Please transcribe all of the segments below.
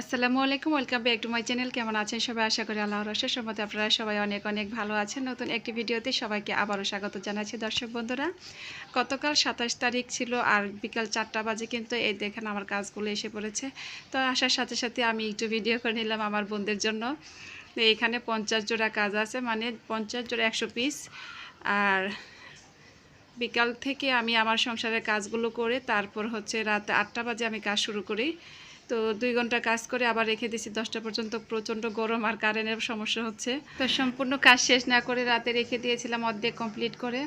আসসালামু আলাইকুম, welcome back to my channel. কেমন আছেন সবাই? আশা করি আল্লাহর রসের সম্মতে আপনারা সবাই অনেক অনেক ভালো আছেন। নতুন একটি ভিডিওতে সবাইকে আবারও স্বাগত জানাচ্ছি দর্শক বন্ধুরা। গতকাল সাতাশ তারিখ ছিল আর বিকাল চারটা বাজে কিন্তু এই দেখেন আমার কাজগুলো এসে পড়েছে। তো আসার সাথে সাথে আমি একটু ভিডিও করে নিলাম আমার বোনদের জন্য। তো এইখানে পঞ্চাশ জোড়া কাজ আছে মানে পঞ্চাশ জোড়া একশো পিস। আর বিকাল থেকে আমি আমার সংসারের কাজগুলো করে তারপর হচ্ছে রাত আটটা বাজে আমি কাজ শুরু করি। তো দুই ঘণ্টা কাজ করে আবার রেখে দিয়েছি দশটা পর্যন্ত প্রচণ্ড গরম আর কারেন্টের সমস্যা হচ্ছে। তো সম্পূর্ণ কাজ শেষ না করে রাতে রেখে দিয়েছিলাম অর্ধেক কমপ্লিট করে।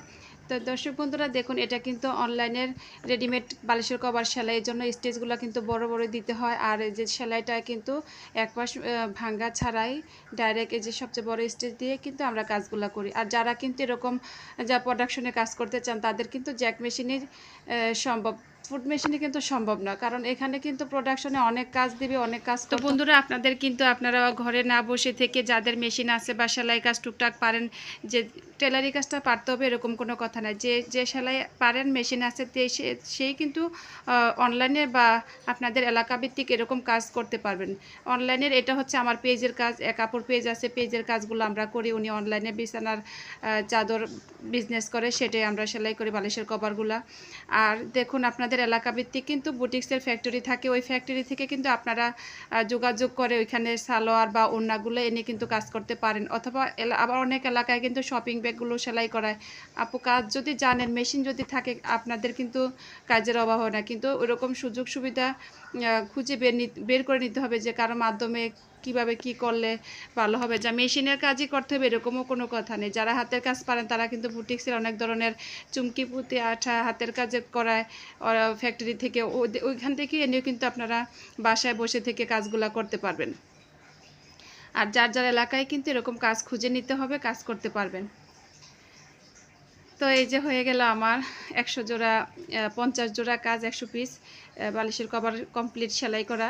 তো দর্শক বন্ধুরা দেখুন এটা কিন্তু অনলাইনের রেডিমেড বালিশের কভার সেলাই সেলাইয়ের জন্য স্টেজগুলো কিন্তু বড় বড় দিতে হয়। আর এই যে সেলাইটা কিন্তু এক পাশ আহ, ভাঙ্গা ছাড়াই ডাইরেক্ট এই যে সবচেয়ে বড় স্টেজ দিয়ে কিন্তু আমরা কাজগুলো করি। আর যারা কিন্তু এরকম যা প্রোডাকশনে কাজ করতে চান তাদের কিন্তু জ্যাক মেশিনের সম্ভব। ফুড মেশিনে কিন্তু সম্ভব না কারণ এখানে কিন্তু প্রোডাকশনে অনেক কাজ দিবে অনেক কাজ তো বন্ধুরা আপনাদের কিন্তু আপনারা ঘরে না বসে থেকে যাদের মেশিন আছে বা সেলাই কাজ টুকটাক পারেন যে টেলারি কাজটা পারতে হবে এরকম কোনো কথা নাই। যে যে সেলাই পারেন মেশিন আছে সেই কিন্তু অনলাইনে বা আপনাদের এলাকাভিত্তিক এরকম কাজ করতে পারবেন। অনলাইনের এটা হচ্ছে আমার পেজের কাজ এক কাপড় পেজ আছে পেজের কাজগুলো আমরা করি উনি অনলাইনে বিছানার চাদর বিজনেস করে সেটাই আমরা সেলাই করি বালিশের কভারগুলা আর দেখুন আপনাদের এলাকা ভিত্তিক কিন্তু বুটিক্সের ফ্যাক্টরি থাকে। ওই ফ্যাক্টরি থেকে কিন্তু আপনারা যোগাযোগ করে ওইখানে সালোয়ার বা ওড়নাগুলো এনে কিন্তু কাজ করতে পারেন। অথবা আবার অনেক এলাকায় কিন্তু শপিং ব্যাগগুলো সেলাই করায়। আপু কাজ যদি জানেন মেশিন যদি থাকে, আপনাদের কিন্তু কাজের অভাব হয় না। কিন্তু ওরকম সুযোগ সুবিধা খুঁজে বের বের করে নিতে হবে যে কারও মাধ্যমে কীভাবে কি করলে ভালো হবে? যা মেশিনের কাজই করতে হবে, এরকমও কোনো কথা নেই। যারা হাতের কাজ পারেন, তারা কিন্তু বুটিক্সের অনেক ধরনের চুমকি, পুঁতি, আঠা হাতের কাজে করায় ফ্যাক্টরি থেকে ওইখান থেকে এনেও কিন্তু আপনারা বাসায় বসে থেকে কাজগুলা করতে পারবেন। আর যার যার এলাকায় কিন্তু এরকম কাজ খুঁজে নিতে হবে, কাজ করতে পারবেন। তো এই যে হয়ে গেল আমার একশো জোড়া পঞ্চাশ জোড়া কাজ, একশো পিস বালিশের কভার কমপ্লিট, সেলাই করা।